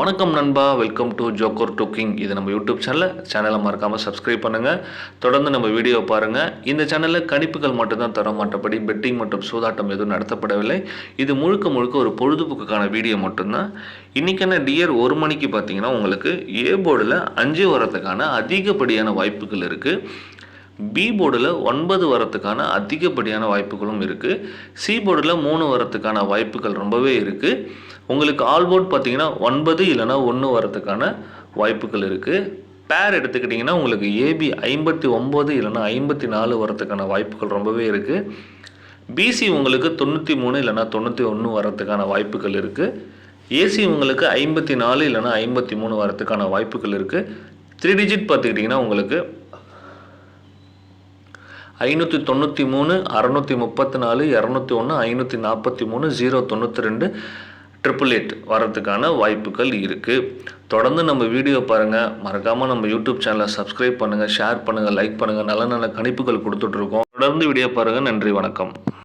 வணக்கம் நண்பா welcome to joker டுக்கிங் இது நம்ம யூடியூப் சேனல் சேனலை மறக்காமல் சப்ஸ்கிரைப் பண்ணுங்கள் தொடர்ந்து நம்ம வீடியோ பாருங்கள் இந்த சேனலில் கணிப்புகள் மட்டும்தான் தரோம். மற்றபடி பெட்டிங் மற்றும் சூதாட்டம் எதுவும் நடத்தப்படவில்லை. இது முழுக்க முழுக்க ஒரு பொழுதுபோக்குக்கான வீடியோ மட்டும்தான். இன்றைக்கான டியர் ஒரு மணிக்கு பார்த்தீங்கன்னா உங்களுக்கு ஏ போர்டில் அஞ்சு வரதுக்கான அதிகப்படியான வாய்ப்புகள் இருக்குது பி போர்டில் ஒன்பது வரத்துக்கான அதிகப்படியான வாய்ப்புகளும் இருக்குது சி போர்டில் மூணு வரத்துக்கான வாய்ப்புகள் ரொம்பவே இருக்குது உங்களுக்கு ஆல் போர்ட் பார்த்தீங்கன்னா ஒன்பது இல்லைனா ஒன்று வரத்துக்கான வாய்ப்புகள் இருக்குது பேர் எடுத்துக்கிட்டிங்கன்னா உங்களுக்கு ஏபி ஐம்பத்தி ஒம்பது இல்லைனா ஐம்பத்தி நாலு வரத்துக்கான வாய்ப்புகள் ரொம்பவே இருக்குது பிசி உங்களுக்கு தொண்ணூற்றி மூணு இல்லைனா தொண்ணூற்றி ஒன்று வரத்துக்கான வாய்ப்புகள் இருக்குது ஏசி உங்களுக்கு ஐம்பத்தி நாலு இல்லைனா ஐம்பத்தி மூணு வரத்துக்கான வாய்ப்புகள் இருக்குது த்ரீ டிஜிட் பார்த்துக்கிட்டிங்கன்னா உங்களுக்கு ஐநூற்றி தொண்ணூற்றி மூணு அறநூற்றி முப்பத்தி நாலு இரநூத்தி ஒன்று ஐநூற்றி நாற்பத்தி மூணு ஜீரோ தொண்ணூற்றி ரெண்டு ட்ரிபிள் எயிட் வரதுக்கான வாய்ப்புகள் இருக்குது தொடர்ந்து நம்ம வீடியோ பாருங்கள் மறக்காமல் நம்ம யூடியூப் சேனலை சப்ஸ்கிரைப் பண்ணுங்கள் ஷேர் பண்ணுங்கள் லைக் பண்ணுங்கள் நல்ல நல்ல கணிப்புகள் கொடுத்துட்ருக்கோம் தொடர்ந்து வீடியோ பாருங்கள் நன்றி வணக்கம்.